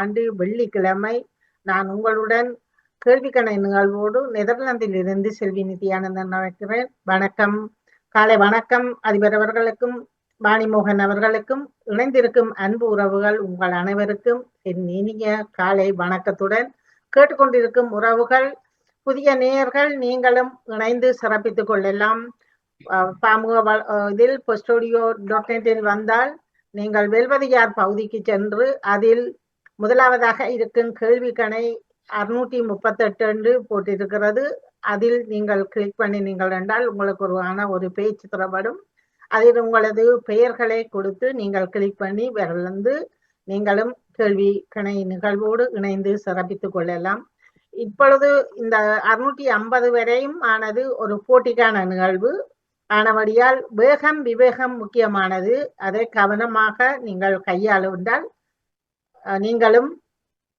ஆண்டு வெள்ளிக்கிழமை நான் உங்களுடன் கேள்விக்கணை நிகழ்வோடு நெதர்லாந்தில் இருந்து செல்வி நித்யானந்தன் நடக்கிறேன் வணக்கம். காலை வணக்கம். அதிபர் அவர்களுக்கும் வாணிமோகன் அவர்களுக்கும் இணைந்திருக்கும் அன்பு உறவுகள் உங்கள் அனைவருக்கும் என் இனிய காலை வணக்கத்துடன் கேட்டுக்கொண்டிருக்கும் உறவுகள் புதிய நேயர்கள் நீங்களும் இணைந்து சிறப்பித்துக் கொள்ளலாம். பாமுக இதில் ஸ்டுடியோ டாட் நெட்டில் வந்தால் நீங்கள் வெல்வதியார் பகுதிக்கு சென்று அதில் முதலாவதாக இருக்கும் கேள்விக்கணை அறுநூற்றி முப்பத்தெட்டு என்று போட்டிருக்கிறது. அதில் நீங்கள் கிளிக் பண்ணி நீங்கள் என்றால் உங்களுக்கு உருவான ஒரு பேச்சு தரப்படும் அதில் உங்களது பெயர்களை கொடுத்து நீங்கள் கிளிக் பண்ணி விரலந்து நீங்களும் கேள்வி கணை நிகழ்வோடு இணைந்து சிறப்பித்துக் கொள்ளலாம். இப்பொழுது இந்த அறுநூற்றி ஐம்பது வரையும் ஆனது ஒரு போட்டிக்கான நிகழ்வு. ஆனபடியால் வேகம் விவேகம் முக்கியமானது. அதை கவனமாக நீங்கள் கையாளுவதால் நீங்களும்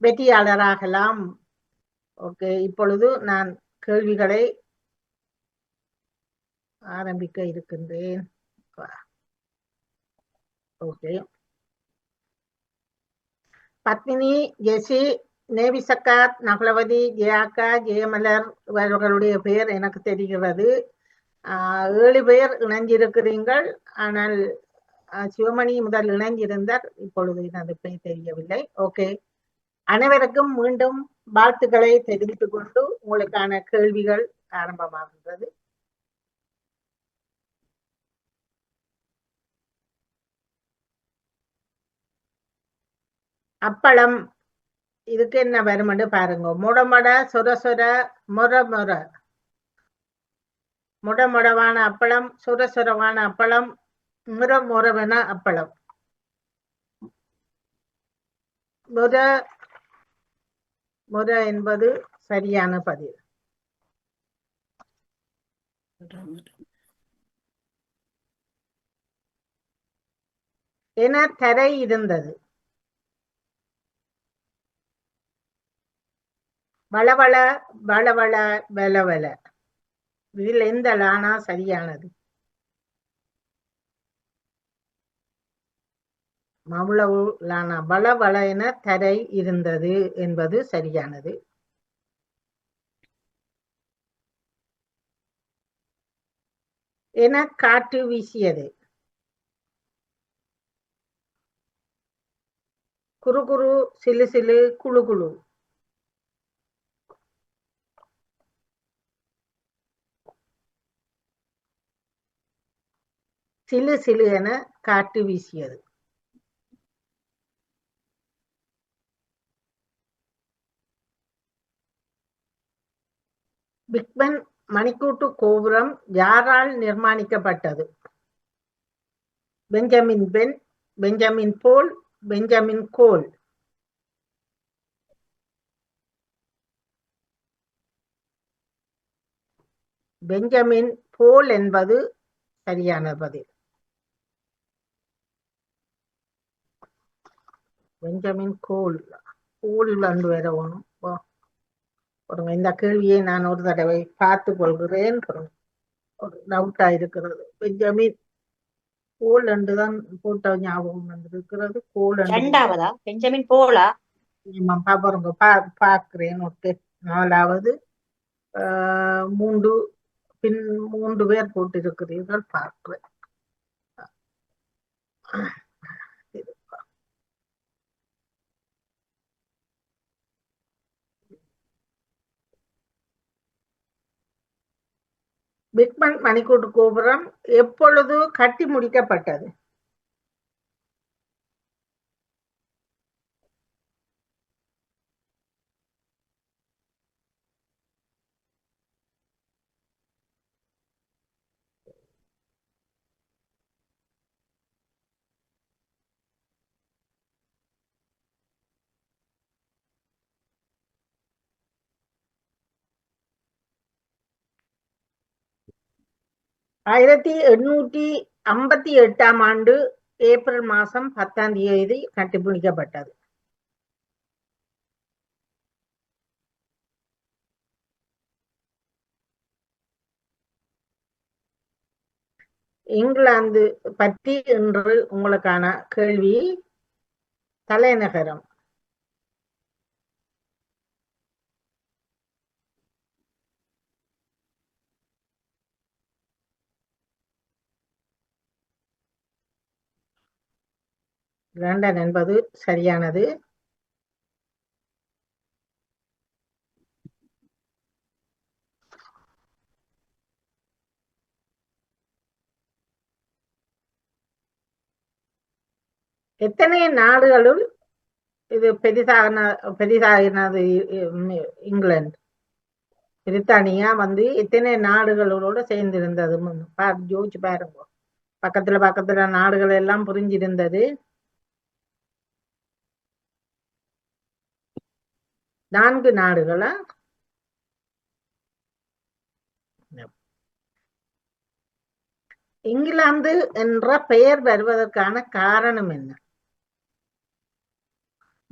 வெற்றியாளராகலாம். ஓகே இப்பொழுது நான் கேள்விகளை ஆரம்பிக்க இருக்கின்றேன். ஓகே. பத்மினி ஜெசி நேவிசக்கார் நகுலவதி ஜெயாக்கா ஜெயமலர் இவர்களுடைய பெயர் எனக்கு தெரிகிறது. ஏழு பேர் இணைஞ்சிருக்கிறீர்கள். ஆனால் சிவமணி முதல் இணைந்திருந்தார். இப்பொழுது எனது பெயர் தெரியவில்லை. ஓகே. அனைவருக்கும் மீண்டும் வாழ்த்துக்களை தெரிவித்துக் கொண்டு உங்களுக்கான கேள்விகள் ஆரம்பமாகின்றது. அப்பளம் இதுக்கு என்ன வருமென்று பாருங்க. முடமட சொர சொர மொர மொர முடமுடவான அப்பளம் சுர சுரவான அப்பளம் முற முறவென அப்பளம். முற முற என்பது சரியான பதில். என தரை இருந்தது. வளவள வளவள வளவள. இதில் எந்த லானா சரியானது? மவுளவுலான என தரை இருந்தது என்பது சரியானது. என காற்று வீசியது. குறு குறு சிலு சிலு குழு குழு. சிலு சிலு என காற்று வீசியது. பிக்பன் மணிக்கூட்டு கோபுரம் யாரால் நிர்மாணிக்கப்பட்டது? பெஞ்சமின் பென் பெஞ்சமின் போல் பெஞ்சமின் கோல். பெஞ்சமின் போல் என்பது சரியான பதில். பெஞ்சமின் கோல் கோல் வந்து வர ஒன்றும் பாருங்க இந்த கேள்வியை நான் ஒரு தடவை பார்த்து கொள்கிறேன் ஒரு டவுட்டா இருக்கிறது. பெஞ்சமின் கோல் என்று தான் போட்ட ஞாபகம் வந்திருக்கிறது. கோல் ரெண்டாவதா பெஞ்சமின் போலா? பாருங்க பா பார்க்கிறேன். ஓகே. நாலாவது மூன்று பின் மூன்று பேர் போட்டிருக்கிறீர்கள். பார்க்கிறேன். பிக்மன் மணிக்கூட்டு கோபுரம் எப்பொழுது கட்டி முடிக்கப்பட்டது? ஆயிரத்தி எண்ணூற்றி ஐம்பத்தி எட்டாம் ஆண்டு ஏப்ரல் மாசம் பத்தாம் தேதி கண்டுபிடிக்கப்பட்டது இங்கிலாந்து பற்றி இன்று உங்களுக்கான கேள்வி தலைநகரம் லண்டன் என்பது சரியானது. எத்தனை நாடுகளுள் இது பெரிதாகின பெரிதாகினது இங்கிலாந்து. பிரித்தானியா வந்து எத்தனை நாடுகளோட சேர்ந்திருந்தது? இருந்தது பாரு யோசிச்சு பாருங்க. பக்கத்துல பக்கத்துல நாடுகள் எல்லாம் புரிஞ்சிருந்தது. நான்கு நாடுகளா? இங்கிலாந்து என்ற பெயர் வருவதற்கான காரணம் என்ன?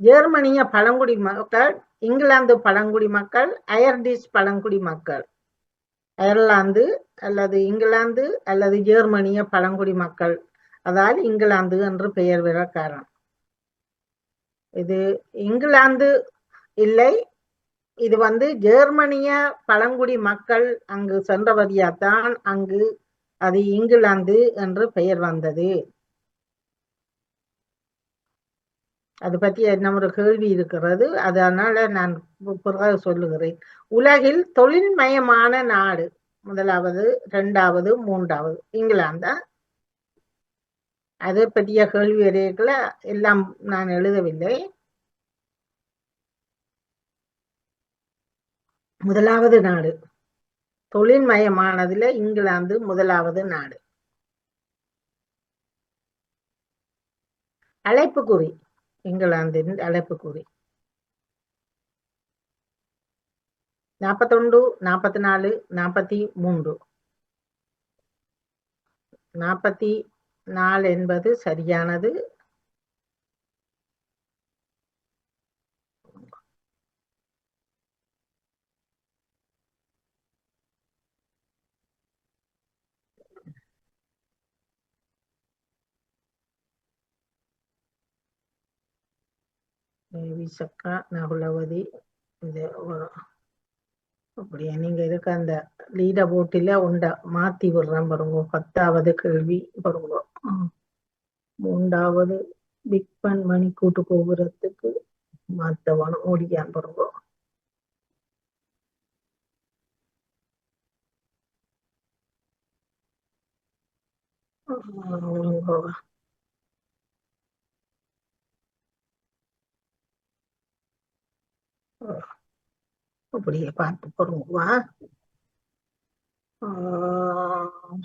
ஜெர்மனிய பழங்குடி மக்கள் இங்கிலாந்து பழங்குடி மக்கள் அயர்டிஷ் பழங்குடி மக்கள். அயர்லாந்து அல்லது இங்கிலாந்து அல்லது ஜெர்மனிய பழங்குடி மக்கள். அதால் இங்கிலாந்து என்று பெயர் பெற காரணம். இது இங்கிலாந்து இல்லை. இது வந்து ஜெர்மனிய பழங்குடி மக்கள் அங்கு சென்றபடியாத்தான் அங்கு அது இங்கிலாந்து என்று பெயர் வந்தது. அது பற்றி என்ன ஒரு கேள்வி இருக்கிறது. அதனால நான் பிறகு சொல்லுகிறேன். உலகில் தொழில்மயமான நாடு முதலாவது இரண்டாவது மூன்றாவது இங்கிலாந்தா? அதை பற்றிய கேள்வி வரைகளை எல்லாம் நான் எழுதவில்லை. முதலாவது நாடு. தொழில்மயமானதுல இங்கிலாந்து முதலாவது நாடு. அழைப்புக்குறி. இங்கிலாந்தின் அழைப்புக்குறி. நாற்பத்தொண்டு நாற்பத்தி நாலு நாற்பத்தி மூன்று நாற்பத்தி நாலு என்பது சரியானது விசக்கா நகுலவதி இது அப்படியா? நீங்க இருக்க அந்த லீட போட்டில உண்ட மாத்தி விடுறேன் பாருங்க. பத்தாவது கேள்வி பாருங்க. மூன்றாவது பிக் பன் மணி கூட்டு கோபுரத்துக்கு மாத்தவனும் ஓடியான் பாருங்க. ம், அப்படியே பார்த்து போடுங்க வா.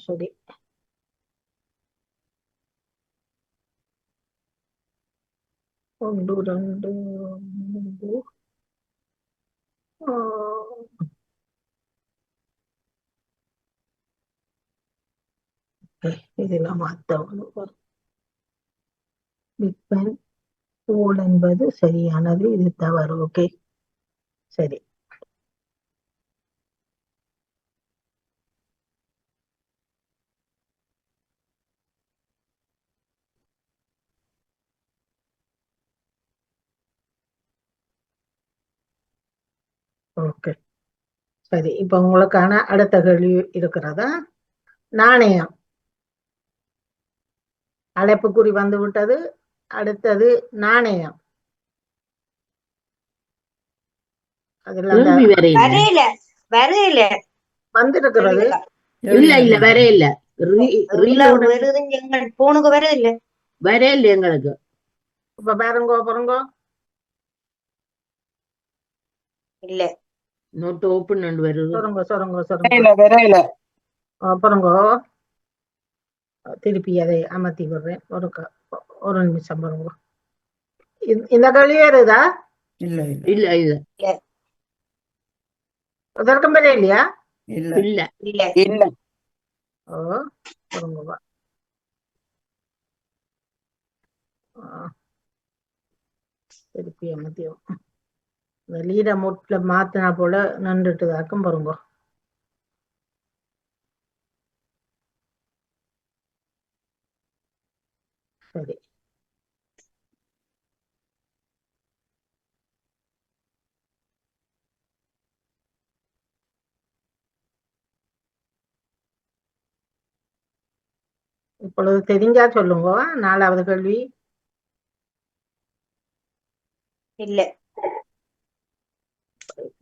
சரி. ஒன்று ரெண்டு மூன்று. ஆ, இதெல்லாம் மாத்தவணும் பிக் பேன் போல் என்பது சரியானது இது தவறு ஓகே. சரி. ஓகே. சரி இப்ப உங்களுக்கான அடுத்த கேள்வி இருக்கிறதா? நாணயம். அழைப்புக்குறி வந்து விட்டது அடுத்தது நாணயம். வரையில வரையில. வந்திருக்கிறது. இல்ல இல்ல இல்ல எங்கள் போனுக்கு வருதில்ல வேற இல்ல எங்களுக்கு. இப்ப பாருங்க பாருங்க. இல்ல. நோட் ஓபன் வருது. சொருங்க சொருங்க சொருங்க. வரையில வரையில. அப்புறங்க திருப்பி அதை அமர்த்தி விடுறேன். ஒரு ஒரு நிமிஷம் பாருங்க. இந்த- இந்த கேள்வி வருதா இல்ல இல்ல. இல்ல. இதற்கும் பேரே இல்லையா இல்ல இல்ல இல்ல ஓ வா. ஆ. திருப்பி இந்த லீட முட்ல மாத்தினா போல நின்றுட்டுதாக்கும் பாருங்க சரி இப்பொழுது தெரிஞ்சா சொல்லுங்க. நாலாவது கேள்வி. இல்ல.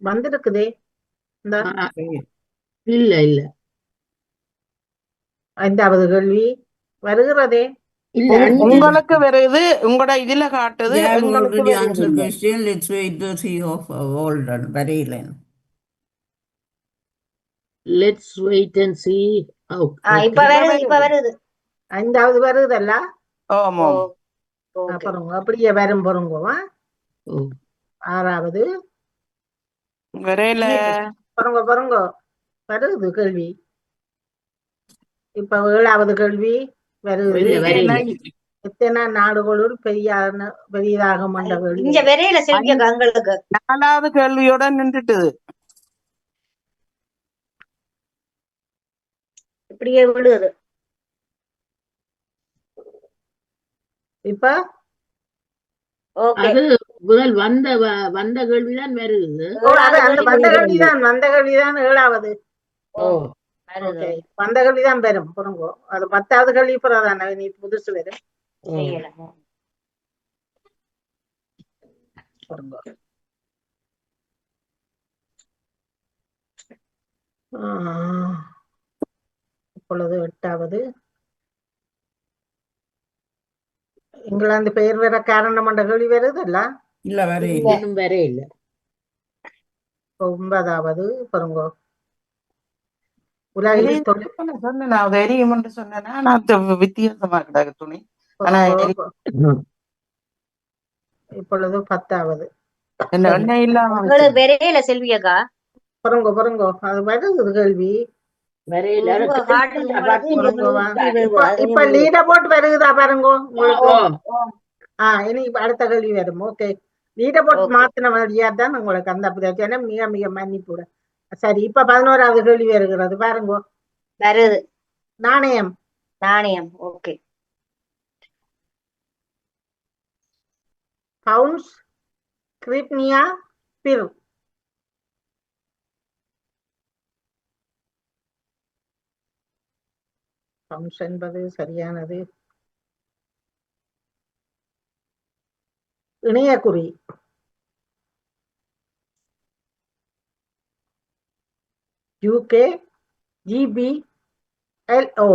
வந்திருக்குதே. இல்ல இல்ல. ஐந்தாவது கேள்வி. வருகிறதே. உங்களுக்கு வருது உங்களோட இதுல காட்டுது lane. Let's wait and see ஆ, இப்ப வருது இப்ப வருது. ஐந்தாவது வருதல்ல? ஆமா அப்புறம் அப்படியே வரும் பொருங்கோவா ஆறாவது. வரையில. பொருங்க பொருங்க வருது கேள்வி. இப்ப ஏழாவது கேள்வி வருது. எத்தனை நாடுகளுள் பெரியான பெரியதாக மண்ட கேள்வி இங்க வரையில செல்வியக்கா எங்களுக்கு. நாலாவது கேள்வியோட நின்றுட்டுது. இப்படியே விழுகுது இப்ப? ஓகே அது முதல் வந்த வ- வந்த கேள்விதான் வருது. ஓ, அது அந்த வந்த கேள்விதான் வந்த கேள்விதான் ஏழாவது. வந்த கேள்விதான் வரும் பொருங்கோ அது பத்தாவது கேள்வி பிறதானே நீ புதுசு வரும் ஆஹ். இப்பொழுது எட்டாவது. இங்கிலாந்து பெயர் வர காரணம் என்ற கேள்வி வருதல்ல? இல்ல இல்ல. இன்னும் வர இல்ல. ஒன்பதாவது பொருங்கோ. உலகில் சொன்னேன்? நான் தெரியும்னு சொன்னேன்னா நான் வித்தியாசமா கிடக்கு துணி. இப்பொழுது பத்தாவது. என்ன இல்லாம வரையில செல்வியக்கா. பொருங்கோ பொருங்கோ. அது வருது கேள்வி. இப்ப- லீட போட்டு வருகுதா பாருங்கோ உங்களுக்கு? ஓ ஆ. இனி அடுத்த கேள்வி வரும்? ஓகே. லீட போட்டு. மாத்தின வழியா தான் உங்களுக்கு அந்த பிரச்சனை மிக மிக மன்னிப்புட சரி இப்ப பதினோராவது கேள்வி வருகிறது. பாருங்கோ. வருது. நாணயம். நாணயம். ஓகே. பவுன்ஸ் கிரிப்னியா பிர். பம்ஸ் என்பது சரியானது. இணையக்குறி யூகே ஜிபி எல்ஓ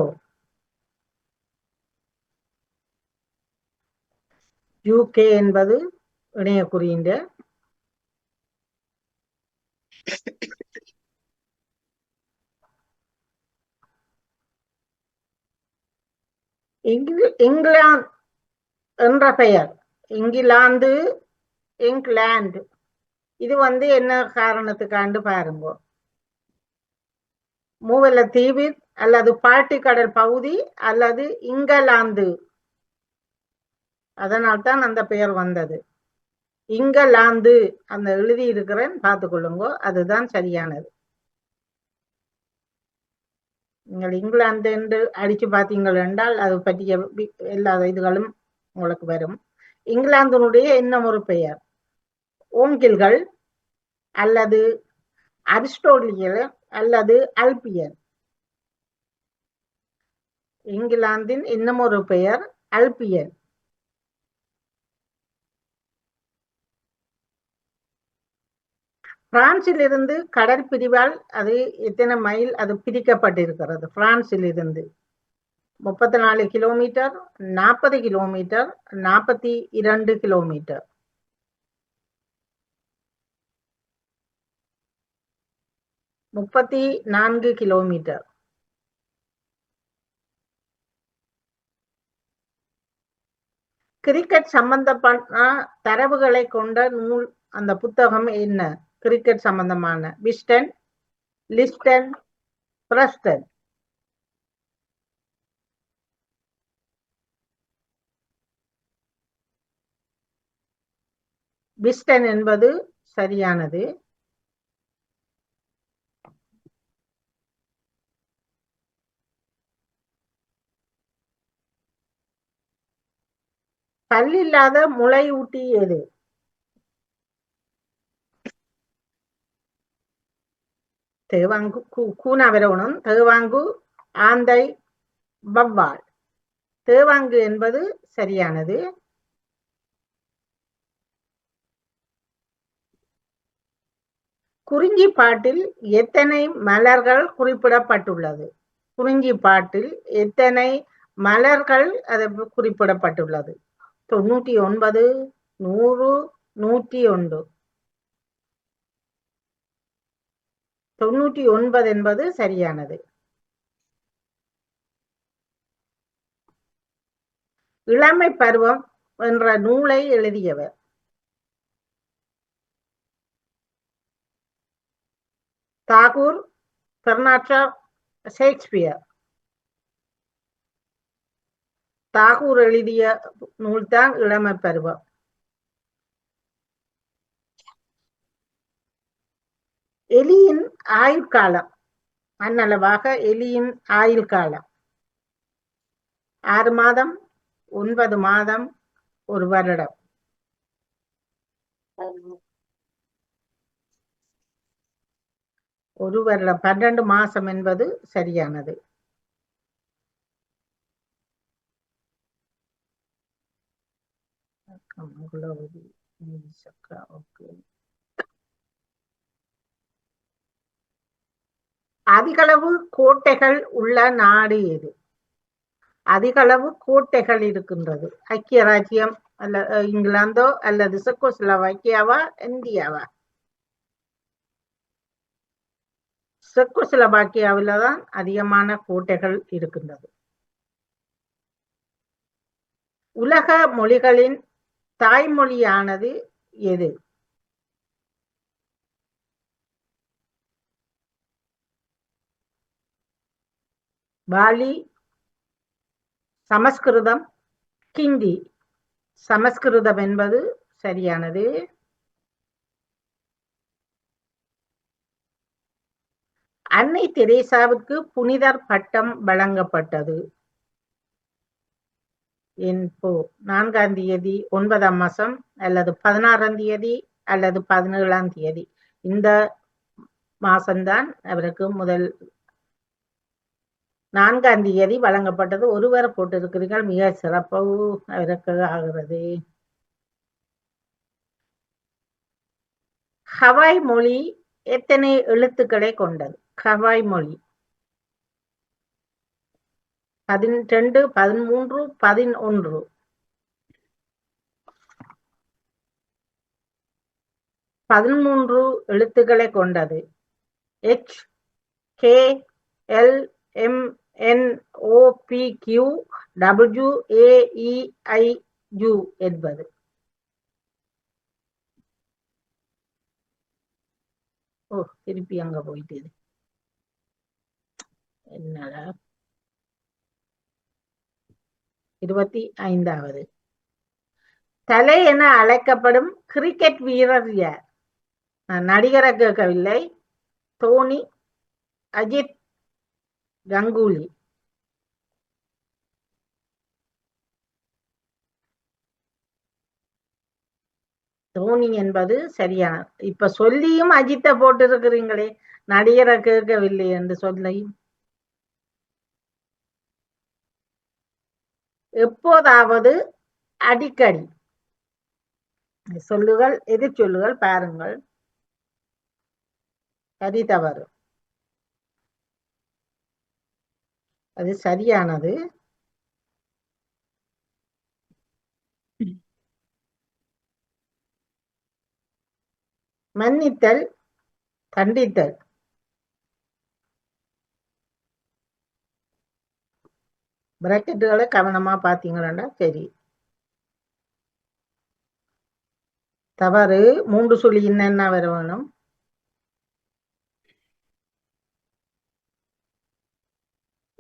யூகே என்பது இணையக்குறியின் இங்கிலாந்து என்ற பெயர். இங்கிலாந்து இங்கிலாந்து. இது வந்து என்ன காரணத்துக்காண்டு பாருங்க. மூவல தீவு அல்லது பாட்டிக்கடல் பகுதி அல்லது இங்கிலாந்து. அதனால்தான் அந்த பெயர் வந்தது. இங்கிலாந்து அந்த எழுதி இருக்கிறேன் பார்த்துக்கொள்ளுங்க. அதுதான் சரியானது. நீங்கள் இங்கிலாந்து என்று அடிச்சு பார்த்தீங்கள் என்றால் அது பற்றிய எல்லா இதுகளும் உங்களுக்கு வரும். இங்கிலாந்தினுடைய இன்னும் ஒரு பெயர். ஓங்கில்கள் அல்லது அரிஸ்டோலியல் அல்லது அல்பியன் இங்கிலாந்தின் இன்னும் ஒரு பெயர் அல்பியன் பிரான்சிலிருந்து கடற்பிரிவால் கடல் பிரிவால் அது எத்தனை மைல் அது பிரிக்கப்பட்டிருக்கிறது. பிரான்சிலிருந்து முப்பத்தி நாலு கிலோமீட்டர் நாற்பது கிலோமீட்டர் நாற்பத்தி இரண்டு கிலோமீட்டர். முப்பத்தி நான்கு கிலோமீட்டர். கிரிக்கெட் சம்பந்தப்பட்ட தரவுகளை கொண்ட நூல் அந்த புத்தகம் என்ன? கிரிக்கெட் சம்பந்தமான. விஸ்டன் லிஸ்டன் பிரஸ்டன் விஸ்டன் என்பது சரியானது. பல்லில்லாத முளை ஊட்டி எது? தேவாங்கு கூனாவரோணம் தேவாங்கு ஆந்தை வவ்வாள் தேவாங்கு என்பது சரியானது. குறிஞ்சி பாட்டில் எத்தனை மலர்கள் குறிப்பிடப்பட்டுள்ளது? குறிஞ்சி பாட்டில் எத்தனை மலர்கள் அது குறிப்பிடப்பட்டுள்ளது? தொண்ணூற்றி ஒன்பது நூறு நூற்றி ஒன்று. தொண்ணூற்றி ஒன்பது என்பது சரியானது. இளமை பருவம் என்ற நூலை எழுதியவர். Tagore Bernard Shaw Shakespeare. தாகூர் எழுதிய நூல்தான் இளமை பருவம். எலியின் ஆயுள் காலம். அன்னளவாக எலியின் ஆயுள் காலம். ஆறு மாதம் ஒன்பது மாதம் ஒரு வருடம். ஒரு வருடம். பன்னெண்டு மாசம் என்பது சரியானது. ஓகே அதிகளவு கோட்டைகள் உள்ள நாடு எது? அதிகளவு கோட்டைகள் இருக்கின்றது. ஐக்கிய ராஜ்யம் அல்ல இங்கிலாந்தோ அல்லது செக்கோஸ்லோவாக்கியாவா இந்தியாவா? செக்கோஸ்லோவாக்கியாவில தான் அதிகமான கோட்டைகள் இருக்கின்றது. உலக மொழிகளின் தாய்மொழியானது எது? பாலி சமஸ்கிருதம் ஹிந்தி சமஸ்கிருதம் என்பது சரியானது. அன்னை தெரேசாவுக்கு புனிதர் பட்டம் வழங்கப்பட்டது. என்போ நான்காம் தேதி ஒன்பதாம் மாசம் அல்லது பதினாறாம் தேதி அல்லது பதினேழாம் தேதி. இந்த மாசம்தான் அவருக்கு முதல் நான்காம் தேதி வழங்கப்பட்டது. ஒருவர் போட்டிருக்கிறீர்கள். மிக சிறப்பு. ஆகிறது. ஹவாய் மொழி எத்தனை எழுத்துக்களை கொண்டது? ஹவாய் மொழி பதினெண்டு பதிமூன்று பதினொன்று. பதிமூன்று எழுத்துக்களை கொண்டது. H K L M N O P Q W A E I U என்பது. ஓ திருப்பி அங்க போயிட்டு என்னடா? இருபத்தி ஐந்தாவது. தலை என அழைக்கப்படும் கிரிக்கெட் வீரர் யார்? நான் நடிகரை கேட்கவில்லை. தோனி அஜித் கங்குலி தோனி என்பது சரியான இப்ப சொல்லியும் அஜித்தை போட்டு இருக்கிறீங்களே நடிகரை கேட்கவில்லை என்று சொல்லியும். எப்போதாவது அடிக்கடி சொல்லுகள் எதிர் சொல்லுகள் பாருங்கள். சரி தவறு. அது சரியானது. மன்னித்தல் கண்டித்தல். பிரக்கெட்டுகளை கவனமா பாத்தீங்கன்னா சரி. தவறு மூன்று சொல்லி என்னென்ன வர வேணும்?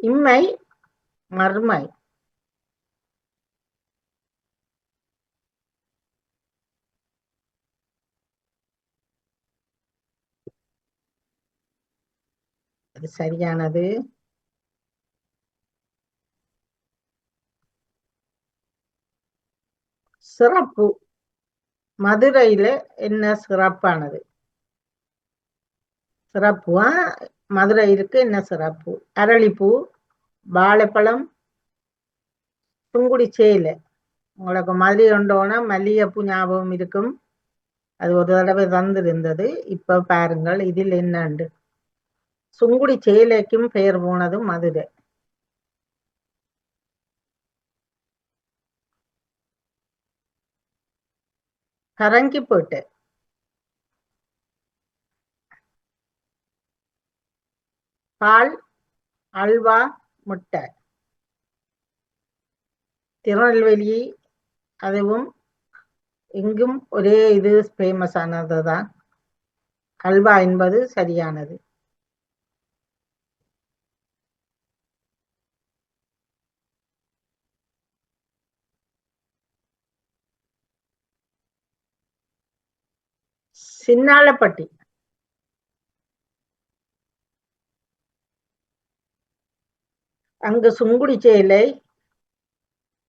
இம்மை மர்மை அது சரியானது. சிறப்பு. மதுரையில என்ன சிறப்பானது? சிறப்பு மதுரை இருக்கு என்ன சிறப்பு? அரளிப்பூ? வாழைப்பழம் சுங்குடி சேலை உங்களுக்கு மதுரை உண்டோன்னா மல்லிகைப்பூ ஞாபகம் இருக்கும். அது ஒரு தடவை தந்திருந்தது இப்ப பாருங்கள் இதில் என்னண்டு? சுங்குடி சேலைக்கும் பெயர் போனது மதுரை. பரங்கிப்பேட்டை பால் அல்வா முட்டை. திருநெல்வேலி அதுவும் இங்கும் ஒரே இது ஃபேமஸ் ஆனது தான் அல்வா என்பது சரியானது. சின்னாளப்பட்டி. அங்கு சுங்குடி சேலை.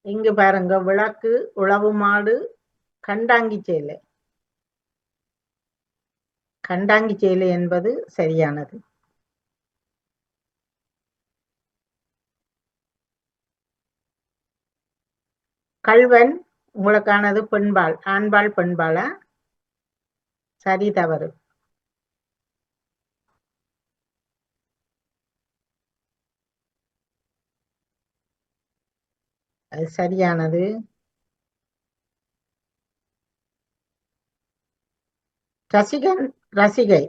இங்கு பாருங்க விளக்கு உழவு மாடு கண்டாங்கி சேலை. கண்டாங்கி சேலை என்பது சரியானது. கல்வன் உங்களுக்கானது பெண்பால் ஆண்பால் பெண்பாலா? சரி தவறு. அது சரியானது. ரசிகன் ரசிகை.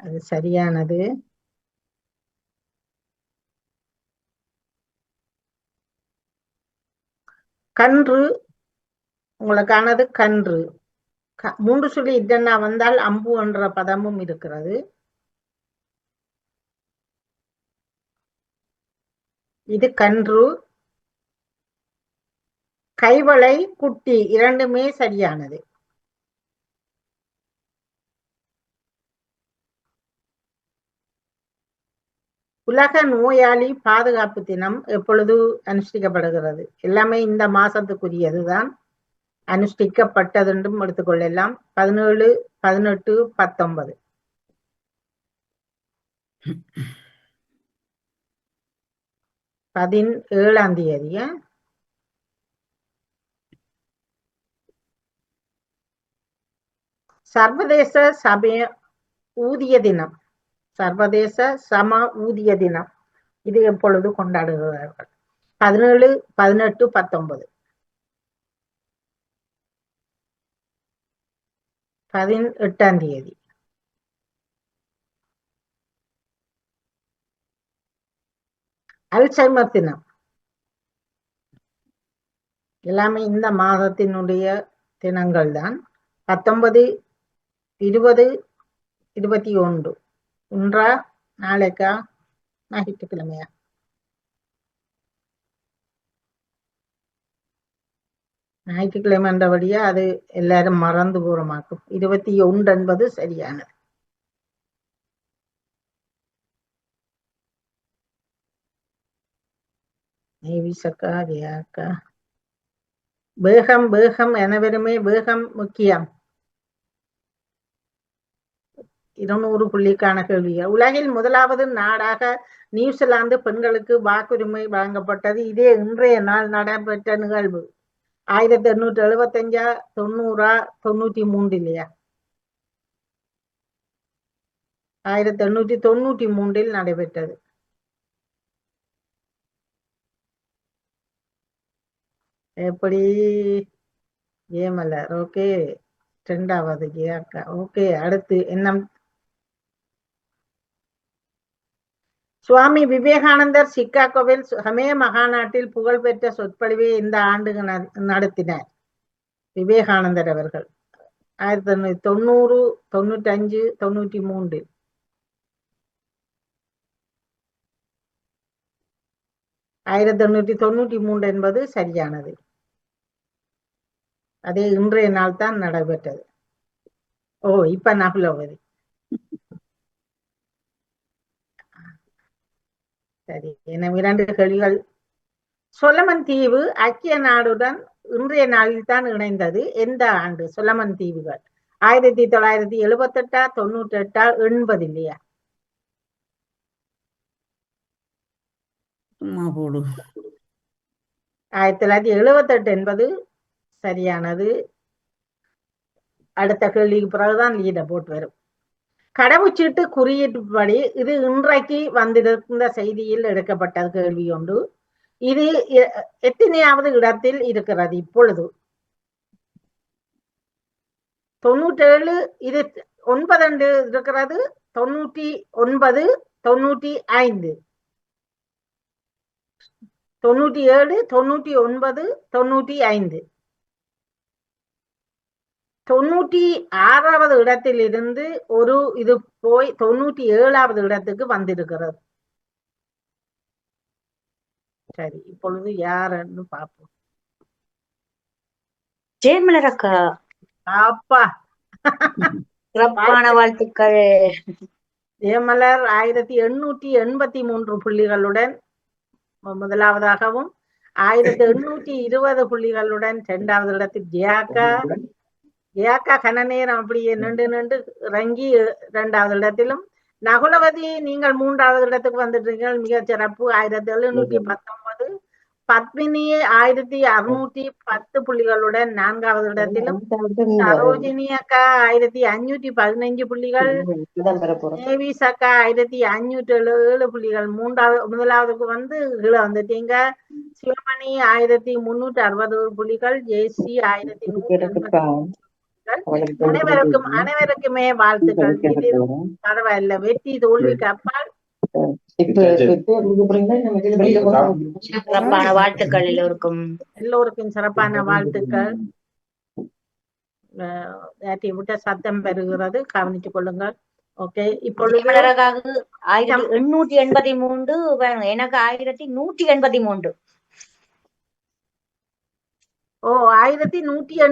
அது சரியானது. கன்று உங்களுக்கானது கன்று. க- மூன்று சொல்லி இதென்னா வந்தால் அம்பு என்ற பதமும் இருக்கிறது. இது கன்று. கைவளை குட்டி இரண்டுமே சரியானது. உலக நோயாளி பாதுகாப்பு தினம் எப்பொழுது அனுஷ்டிக்கப்படுகிறது? எல்லாமே இந்த மாசத்துக்குரியதுதான். அனுஷ்டிக்கப்பட்டதென்றும் எடுத்துக்கொள்ளலாம். பதினேழு பதினெட்டு பத்தொன்பது. பதினேழாம் தேதியா சர்வதேச சமய ஊதிய தினம். சர்வதேச சம ஊதிய தினம். இது எப்பொழுது கொண்டாடுகிறார்கள்? பதினேழு பதினெட்டு பத்தொன்பது. பதினெட்டாம் தேதி அல்சைமர் தினம் எல்லாமே இந்த மாதத்தினுடைய தினங்கள் தான் பத்தொன்பது இருபது இருபத்தி ஒன்று ஒன்றா நாளைக்கா ஞாயிற்றுக்கிழமையா ஞாயிற்றுக்கிழமை என்றபடியா அது எல்லாரும் மறந்து போறமாக்கும் இருபத்தி ஒன்று என்பது சரியானது. நெய்விசக்கா வேகம் வேகம் அனைவருமே வேகம் முக்கியம். இருநூறு புள்ளிக்கான கேள்விகள் உலகில் முதலாவது நாடாக நியூசிலாந்து பெண்களுக்கு வாக்குரிமை வழங்கப்பட்டது. இதே இன்றைய நாள் நடைபெற்ற நிகழ்வு. ஆயிரத்தி எண்ணூற்றி எழுபத்தஞ்சா தொண்ணூறா தொண்ணூத்தி மூன்று இல்லையா ஆயிரத்தி எண்ணூற்றி தொண்ணூற்றி மூன்றில் நடைபெற்றது எப்படி ஏமலர் ஓகே ரெண்டாவது அக்கா ஓகே அடுத்து என்ன சுவாமி விவேகானந்தர் சிக்காகோவில் சமய மகாநாட்டில் புகழ்பெற்ற சொற்பொழிவை இந்த ஆண்டு நடத்தினார். விவேகானந்தர் அவர்கள். ஆயிரத்தி தொண்ணூத்தி தொண்ணூறு தொண்ணூற்றி அஞ்சு தொண்ணூற்றி மூன்று. ஆயிரத்தி தொண்ணூற்றி தொண்ணூற்றி மூன்று என்பது சரியானது. அதே இன்றைய நாள் தான் நடைபெற்றது. ஓ இப்ப நகுலவதி சரி எனவே இரண்டு கேள்விகள். சொலமன் தீவு ஐக்கிய நாடுடன் இன்றைய நாளில் தான் இணைந்தது. எந்த ஆண்டு? சொலமன் தீவுகள். ஆயிரத்தி தொள்ளாயிரத்தி எழுபத்தெட்டா தொண்ணூற்றி எட்டா எண்பது இல்லையா ஆயிரத்தி தொள்ளாயிரத்தி எழுபத்தெட்டு என்பது சரியானது. அடுத்த கேள்விக்கு பிறகுதான் லீட போட்டு வரும். கடவுச்சீட்டு குறியீட்டுப்படி இது இன்றைக்கு வந்திருந்த செய்தியில் எடுக்கப்பட்ட கேள்வி ஒன்று. இது எத்தனையாவது இடத்தில் இருக்கிறது இப்பொழுது? தொண்ணூற்றேழு இது ஒன்பது என்று இருக்கிறது தொண்ணூற்றி ஒன்பது தொண்ணூற்றி ஐந்து. தொண்ணூற்றி ஏழு தொண்ணூற்றி ஒன்பது தொண்ணூற்றி ஐந்து. தொண்ணூற்றி ஆறாவது இடத்தில் இருந்து ஒரு இது போய் தொண்ணூற்றி ஏழாவது இடத்துக்கு வந்திருக்கிறது. சரி இப்பொழுது யாருன்னு பார்ப்போம். ஜெயமலர் அக்கா அப்பா. சிறப்பான வாழ்த்துக்கள். ஜெயமலர் ஆயிரத்தி எண்ணூற்றி எண்பத்தி மூன்று புள்ளிகளுடன் முதலாவதாகவும் ஆயிரத்தி எண்ணூற்றி இருபது புள்ளிகளுடன் இரண்டாவது இடத்தில் ஜியாக்கா. ஜியாக்கா கன நேரம் அப்படியே நின்று நின்று இறங்கி இரண்டாவது இடத்திலும். நகுலவதி நீங்கள் மூன்றாவது இடத்துக்கு வந்துட்டீர்கள். மிகச் சிறப்பு. ஆயிரத்தி எழுநூற்றி பத்தொன்பது. பத்மினி ஆயிரத்தி அறுநூற்றி பத்து புள்ளிகளுடன் நான்காவது இடத்திலும். சரோஜினி அக்கா ஆயிரத்தி அஞ்சூற்றி பதினைஞ்சு புள்ளிகள். நேவிஸ் அக்கா ஆயிரத்தி அஞ்சூற்றி ஏழு ஏழு புள்ளிகள். மூன்றாவது முதலாவதுக்கு வந்து கீழே வந்துட்டீங்க. சிவமணி ஆயிரத்தி முன்னூற்றி அறுபது புள்ளிகள். ஜேசி ஆயிரத்தி நூற்றி புள்ளிகள் அனைவருக்கும் அனைவருக்குமே வாழ்த்துக்கள். இது பரவாயில்ல வெற்றி தோல்விக்கு அப்பால் சிறப்பான வாழ்த்துக்கள் எல்லோருக்கும். எல்லோருக்கும் சிறப்பான வாழ்த்துக்கள். யார்ட்டி விட்ட சத்தம் பெறுகிறது. கவனித்துக் கொள்ளுங்கள். ஓகே இப்பொழுது ஆயிரத்தி எண்ணூற்றி எண்பத்தி மூன்று எனக்கு ஆயிரத்தி நூற்றி எண்பத்தி மூன்று. ஓ ஆயிரத்தி நூற்றி